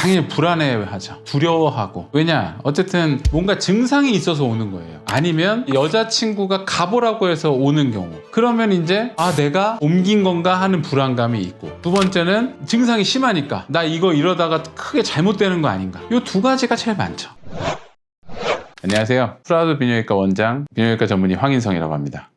당연히 불안해하죠. 두려워하고. 왜냐? 어쨌든 뭔가 증상이 있어서 오는 거예요. 아니면 여자친구가 가보라고 해서 오는 경우. 그러면 이제 아 내가 옮긴 건가 하는 불안감이 있고. 두 번째는 증상이 심하니까 나 이거 이러다가 크게 잘못되는 거 아닌가. 이 두 가지가 제일 많죠. 안녕하세요. 프라우드 비뇨기과 원장, 비뇨기과 전문의 황인성이라고 합니다.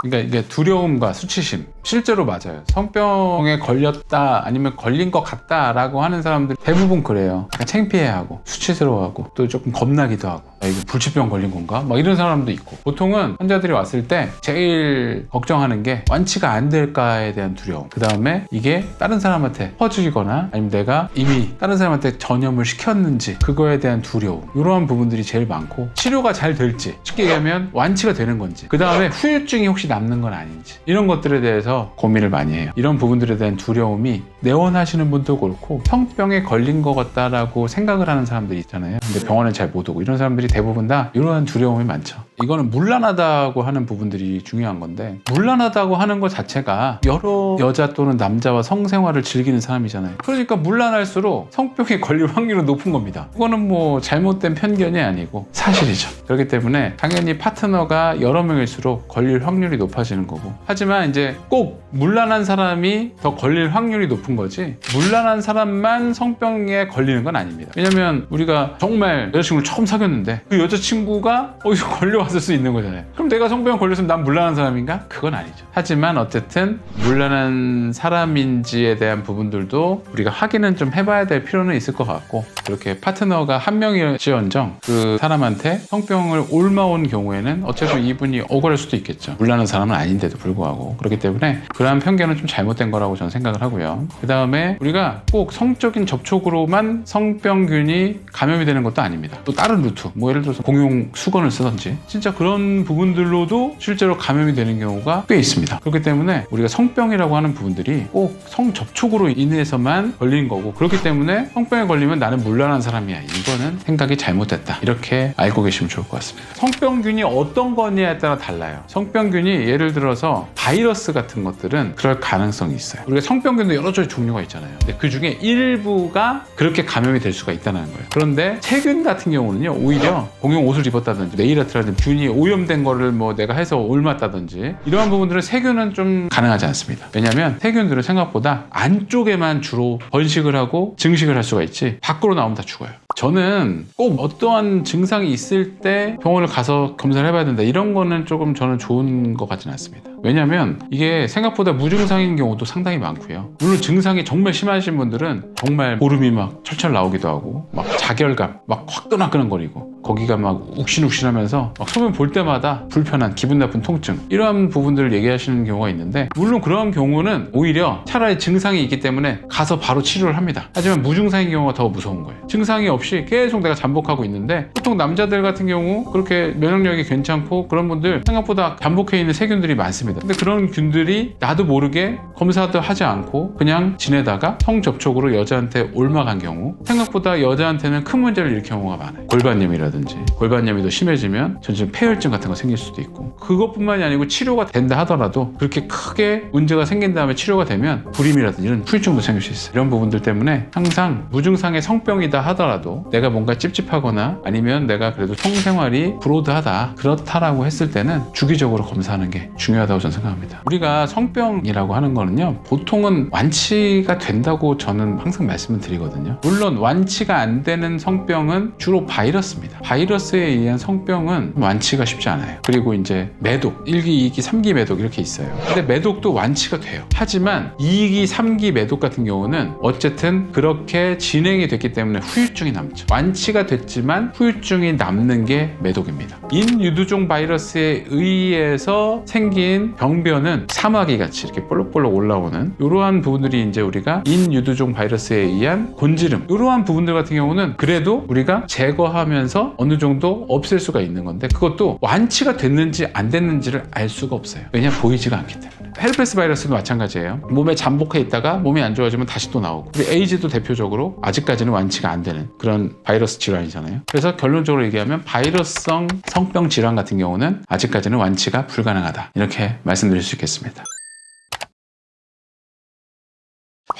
그러니까 이게 두려움과 수치심 실제로 맞아요. 성병에 걸렸다 아니면 걸린 것 같다 라고 하는 사람들 대부분 그래요. 약간 창피해하고 수치스러워하고 또 조금 겁나기도 하고 아, 이거 불치병 걸린 건가? 막 이런 사람도 있고 보통은 환자들이 왔을 때 제일 걱정하는 게 완치가 안 될까에 대한 두려움. 그 다음에 이게 다른 사람한테 퍼지거나 아니면 내가 이미 다른 사람한테 전염을 시켰는지 그거에 대한 두려움. 이러한 부분들이 제일 많고 치료가 잘 될지 쉽게 얘기하면 완치가 되는 건지 그 다음에 후유증이 혹시 남는 건 아닌지 이런 것들에 대해서 고민을 많이 해요. 이런 부분들에 대한 두려움이 내원하시는 분도 그렇고 성병에 걸린 것 같다라고 생각을 하는 사람들이 있잖아요. 근데 병원에 잘못 오고 이런 사람들이 대부분 다 이러한 두려움이 많죠. 이거는 문란하다고 하는 부분들이 중요한 건데 문란하다고 하는 것 자체가 여러 여자 또는 남자와 성생활을 즐기는 사람이잖아요. 그러니까 문란할수록 성병에 걸릴 확률은 높은 겁니다. 그거는 뭐 잘못된 편견이 아니고 사실이죠. 그렇기 때문에 당연히 파트너가 여러 명일수록 걸릴 확률이 높아지는 거고. 하지만 이제 꼭 문란한 사람이 더 걸릴 확률이 높은 거지 문란한 사람만 성병에 걸리는 건 아닙니다. 왜냐면 우리가 정말 여자친구를 처음 사귀었는데 그 여자친구가 어디서 걸려왔을 수 있는 거잖아요. 그럼 내가 성병에 걸렸으면 난 문란한 사람인가? 그건 아니죠. 하지만 어쨌든 문란한 사람인지에 대한 부분들도 우리가 확인은 좀 해봐야 될 필요는 있을 것 같고 그렇게 파트너가 한 명일지언정 그 사람한테 성병 을 옮아온 경우에는 어차피 이분이 억울할 수도 있겠죠. 문란한 사람은 아닌데도 불구하고 그렇기 때문에 그러한 편견은 좀 잘못된 거라고 저는 생각을 하고요. 그 다음에 우리가 꼭 성적인 접촉으로만 성병균이 감염이 되는 것도 아닙니다. 또 다른 루트, 뭐 예를 들어서 공용 수건을 쓰던지 진짜 그런 부분들로도 실제로 감염이 되는 경우가 꽤 있습니다. 그렇기 때문에 우리가 성병이라고 하는 부분들이 꼭 성접촉으로 인해서만 걸린 거고 그렇기 때문에 성병에 걸리면 나는 물란한 사람이야. 이거는 생각이 잘못됐다. 이렇게 알고 계시면 좋을 것 같 습니다. 성병균이 어떤 거냐에 따라 달라요. 성병균이 예를 들어서 바이러스 같은 것들은 그럴 가능성이 있어요. 우리가 성병균도 여러 가지 종류가 있잖아요. 근데 그 중에 일부가 그렇게 감염이 될 수가 있다는 거예요. 그런데 세균 같은 경우는요, 오히려 공용 옷을 입었다든지 네일아트라든지 균이 오염된 거를 뭐 내가 해서 옮았다든지 이러한 부분들은 세균은 좀 가능하지 않습니다. 왜냐하면 세균들은 생각보다 안쪽에만 주로 번식을 하고 증식을 할 수가 있지 밖으로 나오면 다 죽어요. 저는 꼭 어떠한 증상이 있을 때 병원을 가서 검사를 해봐야 된다 이런 거는 조금 저는 좋은 것 같지는 않습니다. 왜냐하면 이게 생각보다 무증상인 경우도 상당히 많고요. 물론 증상이 정말 심하신 분들은 정말 보름이 막 철철 나오기도 하고 막 자결감 막 화끈화끈거리고 거기가 막 욱신욱신하면서 막 소변 볼 때마다 불편한 기분 나쁜 통증 이러한 부분들을 얘기하시는 경우가 있는데 물론 그런 경우는 오히려 차라리 증상이 있기 때문에 가서 바로 치료를 합니다. 하지만 무증상인 경우가 더 무서운 거예요. 증상이 없이 계속 내가 잠복하고 있는데 보통 남자들 같은 경우 그렇게 면역력이 괜찮고 그런 분들 생각보다 잠복해 있는 세균들이 많습니다. 근데 그런 균들이 나도 모르게 검사도 하지 않고 그냥 지내다가 성접촉으로 여자한테 올마간 경우 생각보다 여자한테는 큰 문제를 일으키는 경우가 많아요. 골반염이라든지 골반염이 더 심해지면 전신 폐혈증 같은 거 생길 수도 있고 그것뿐만이 아니고 치료가 된다 하더라도 그렇게 크게 문제가 생긴 다음에 치료가 되면 불임이라든지 이런 후유증도 생길 수 있어요. 이런 부분들 때문에 항상 무증상의 성병이다 하더라도 내가 뭔가 찝찝하거나 아니면 내가 그래도 성생활이 브로드하다 그렇다라고 했을 때는 주기적으로 검사하는 게 중요하다고 저는 생각합니다. 우리가 성병이라고 하는 거는요 보통은 완치가 된다고 저는 항상 말씀을 드리거든요. 물론 완치가 안 되는 성병은 주로 바이러스입니다. 바이러스에 의한 성병은 완치가 쉽지 않아요. 그리고 이제 매독, 1기, 2기, 3기 매독 이렇게 있어요. 근데 매독도 완치가 돼요. 하지만 2기, 3기 매독 같은 경우는 어쨌든 그렇게 진행이 됐기 때문에 후유증이 남죠. 완치가 됐지만 후유증이 남는 게 매독입니다. 인유두종 바이러스에 의해서 생긴 병변은 사마귀 같이 이렇게 볼록볼록 올라오는 이러한 부분들이 이제 우리가 인유두종 바이러스에 의한 곤지름 이러한 부분들 같은 경우는 그래도 우리가 제거하면서 어느 정도 없앨 수가 있는 건데 그것도 완치가 됐는지 안 됐는지를 알 수가 없어요. 왜냐 보이지가 않기 때문에. 헤르페스 바이러스도 마찬가지예요. 몸에 잠복해 있다가 몸이 안 좋아지면 다시 또 나오고. 우리 에이즈도 대표적으로 아직까지는 완치가 안 되는 그런 바이러스 질환이잖아요. 그래서 결론적으로 얘기하면 바이러스성 성병 질환 같은 경우는 아직까지는 완치가 불가능하다. 이렇게 말씀드릴 수 있겠습니다.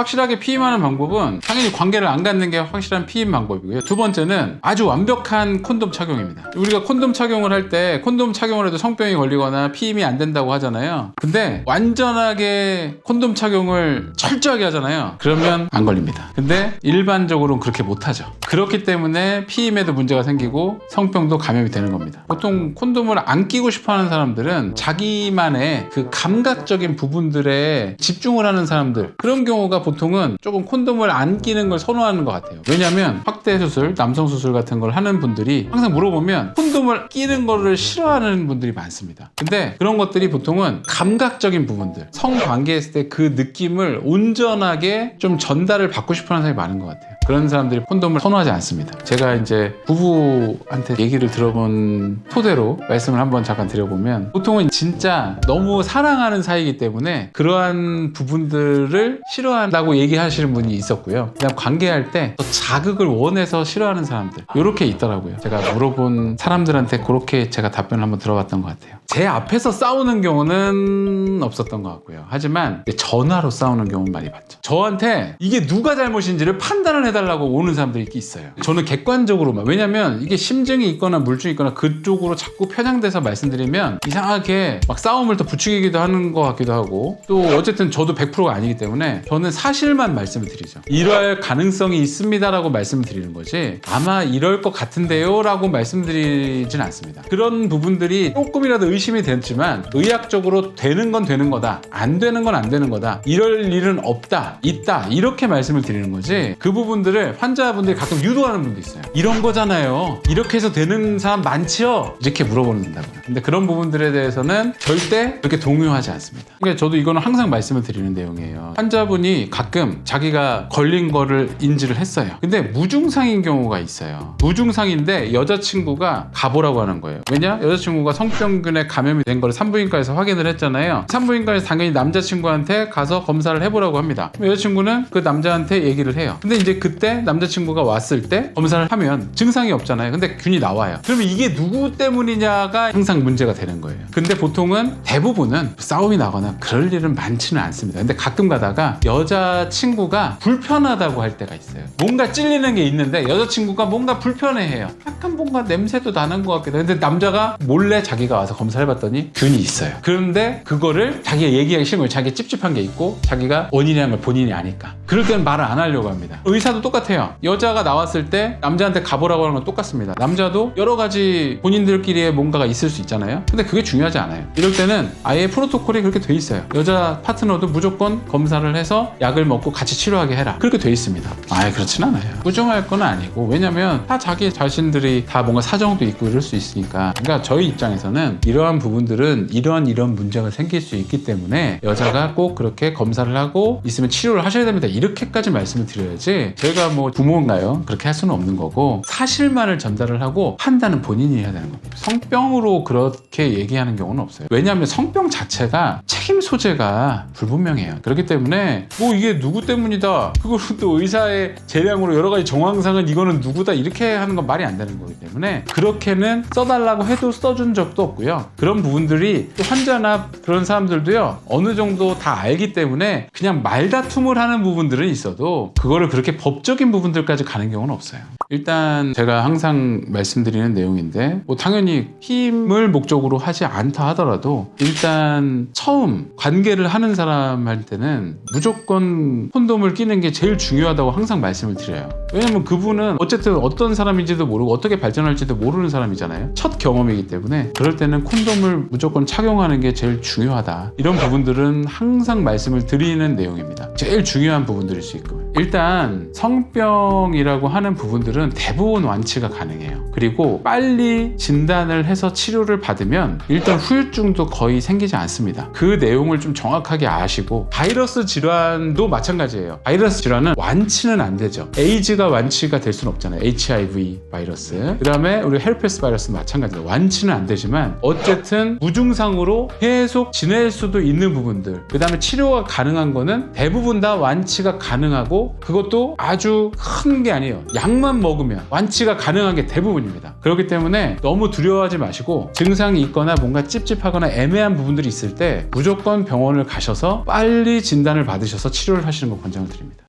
확실하게 피임하는 방법은 당연히 관계를 안 갖는 게 확실한 피임 방법이고요. 두 번째는 아주 완벽한 콘돔 착용입니다. 우리가 콘돔 착용을 할 때 콘돔 착용을 해도 성병이 걸리거나 피임이 안 된다고 하잖아요. 근데 완전하게 콘돔 착용을 철저하게 하잖아요. 그러면 안 걸립니다. 근데 일반적으로는 그렇게 못하죠. 그렇기 때문에 피임에도 문제가 생기고 성병도 감염이 되는 겁니다. 보통 콘돔을 안 끼고 싶어 하는 사람들은 자기만의 그 감각적인 부분들에 집중을 하는 사람들 그런 경우가 보통은 조금 콘돔을 안 끼는 걸 선호하는 것 같아요. 왜냐하면 확대 수술, 남성 수술 같은 걸 하는 분들이 항상 물어보면 콘돔을 끼는 거를 싫어하는 분들이 많습니다. 근데 그런 것들이 보통은 감각적인 부분들, 성관계했을 때 그 느낌을 온전하게 좀 전달을 받고 싶어 하는 사람이 많은 것 같아요. 그런 사람들이 콘돔을 선호하지 않습니다. 제가 이제 부부한테 얘기를 들어본 토대로 말씀을 한번 잠깐 드려보면 보통은 진짜 너무 사랑하는 사이이기 때문에 그러한 부분들을 싫어한다고 얘기하시는 분이 있었고요. 그다음 관계할 때 더 자극을 원해서 싫어하는 사람들 이렇게 있더라고요. 제가 물어본 사람들한테 그렇게 제가 답변을 한번 들어봤던 것 같아요. 제 앞에서 싸우는 경우는 없었던 것 같고요. 하지만 전화로 싸우는 경우는 많이 봤죠. 저한테 이게 누가 잘못인지를 판단을 해 달라고 오는 사람들이 있어요. 저는 객관적으로만. 왜냐면 이게 심증이 있거나 물증이 있거나 그쪽으로 자꾸 편향돼서 말씀드리면 이상하게 막 싸움을 더 부추기기도 하는 것 같기도 하고 또 어쨌든 저도 100%가 아니기 때문에 저는 사실만 말씀을 드리죠. 이럴 가능성이 있습니다라고 말씀을 드리는 거지 아마 이럴 것 같은데요 라고 말씀드리진 않습니다. 그런 부분들이 조금이라도 의심이 됐지만 의학적으로 되는 건 되는 거다. 안 되는 건 안 되는 거다. 이럴 일은 없다. 있다. 이렇게 말씀을 드리는 거지 그 부분 들을 환자분들이 가끔 유도하는 분도 있어요. 이런 거잖아요. 이렇게 해서 되는 사람 많지요? 이렇게 물어보는다고요. 근데 그런 부분들에 대해서는 절대 그렇게 동요하지 않습니다. 그러니까 저도 이거는 항상 말씀을 드리는 내용이에요. 환자분이 가끔 자기가 걸린 거를 인지를 했어요. 근데 무증상인 경우가 있어요. 무증상인데 여자친구가 가보라고 하는 거예요. 왜냐? 여자친구가 성병균에 감염이 된 거를 산부인과에서 확인을 했잖아요. 산부인과에서 당연히 남자친구한테 가서 검사를 해보라고 합니다. 여자친구는 그 남자한테 얘기를 해요. 근데 이제 그때 남자친구가 왔을 때 검사를 하면 증상이 없잖아요. 근데 균이 나와요. 그러면 이게 누구 때문이냐가 항상 문제가 되는 거예요. 근데 보통은 대부분은 싸움이 나거나 그럴 일은 많지는 않습니다. 근데 가끔 가다가 여자친구가 불편하다고 할 때가 있어요. 뭔가 찔리는 게 있는데 여자친구가 뭔가 불편해해요. 약간 뭔가 냄새도 나는 것 같기도 해요. 근데 남자가 몰래 자기가 와서 검사를 해봤더니 균이 있어요. 그런데 그거를 자기가 얘기하기 싫은 거예요. 자기가 찝찝한 게 있고 자기가 원인이라는 걸 본인이 아니까. 그럴 때는 말을 안 하려고 합니다. 의사도 똑같아요. 여자가 나왔을 때 남자한테 가보라고 하는 건 똑같습니다. 남자도 여러 가지 본인들끼리의 뭔가가 있을 수 있잖아요. 근데 그게 중요하지 않아요. 이럴 때는 아예 프로토콜이 그렇게 돼 있어요. 여자 파트너도 무조건 검사를 해서 약을 먹고 같이 치료하게 해라. 그렇게 돼 있습니다. 아예 그렇진 않아요. 부정할 건 아니고 왜냐면 다 자기 자신들이 다 뭔가 사정도 있고 이럴 수 있으니까. 그러니까 저희 입장에서는 이러한 부분들은 이런 이런 문제가 생길 수 있기 때문에 여자가 꼭 그렇게 검사를 하고 있으면 치료를 하셔야 됩니다. 이렇게까지 말씀을 드려야지 저희가 뭐 부모인가요? 그렇게 할 수는 없는 거고 사실만을 전달을 하고 판단은 본인이 해야 되는 겁니다. 성병으로 그렇게 얘기하는 경우는 없어요. 왜냐하면 성병 자체가 책임 소재가 불분명해요. 그렇기 때문에 뭐 이게 누구 때문이다. 그걸 또 의사의 재량으로 여러 가지 정황상은 이거는 누구다 이렇게 하는 건 말이 안 되는 거기 때문에 그렇게는 써달라고 해도 써준 적도 없고요. 그런 부분들이 또 환자나 그런 사람들도요 어느 정도 다 알기 때문에 그냥 말다툼을 하는 부분들은 있어도 그거를 그렇게 법적인 부분들까지 가는 경우는 없어요. 일단 제가 항상 말씀드리는 내용인데 뭐 당연히 힘을 목적으로 하지 않다 하더라도 일단 처음 관계를 하는 사람한테는 무조건 콘돔을 끼는 게 제일 중요하다고 항상 말씀을 드려요. 왜냐면 그분은 어쨌든 어떤 사람인지도 모르고 어떻게 발전할지도 모르는 사람이잖아요. 첫 경험이기 때문에 그럴 때는 콘돔을 무조건 착용하는 게 제일 중요하다. 이런 부분들은 항상 말씀을 드리는 내용입니다. 제일 중요한 부분들일 수 있고. 일단 성병이라고 하는 부분들은 대부분 완치가 가능해요. 그리고 빨리 진단을 해서 치료를 받으면 일단 후유증도 거의 생기지 않습니다. 그 내용을 좀 정확하게 아시고 바이러스 질환도 마찬가지예요. 바이러스 질환은 완치는 안 되죠. 에이즈가 다 완치가 될 수는 없잖아요. HIV 바이러스. 그다음에 우리 헤르페스 바이러스 마찬가지로 완치는 안 되지만 어쨌든 무증상으로 계속 지낼 수도 있는 부분들. 그다음에 치료가 가능한 거는 대부분 다 완치가 가능하고 그것도 아주 큰 게 아니에요. 약만 먹으면 완치가 가능한 게 대부분입니다. 그렇기 때문에 너무 두려워하지 마시고 증상이 있거나 뭔가 찝찝하거나 애매한 부분들이 있을 때 무조건 병원을 가셔서 빨리 진단을 받으셔서 치료를 하시는 거 권장을 드립니다.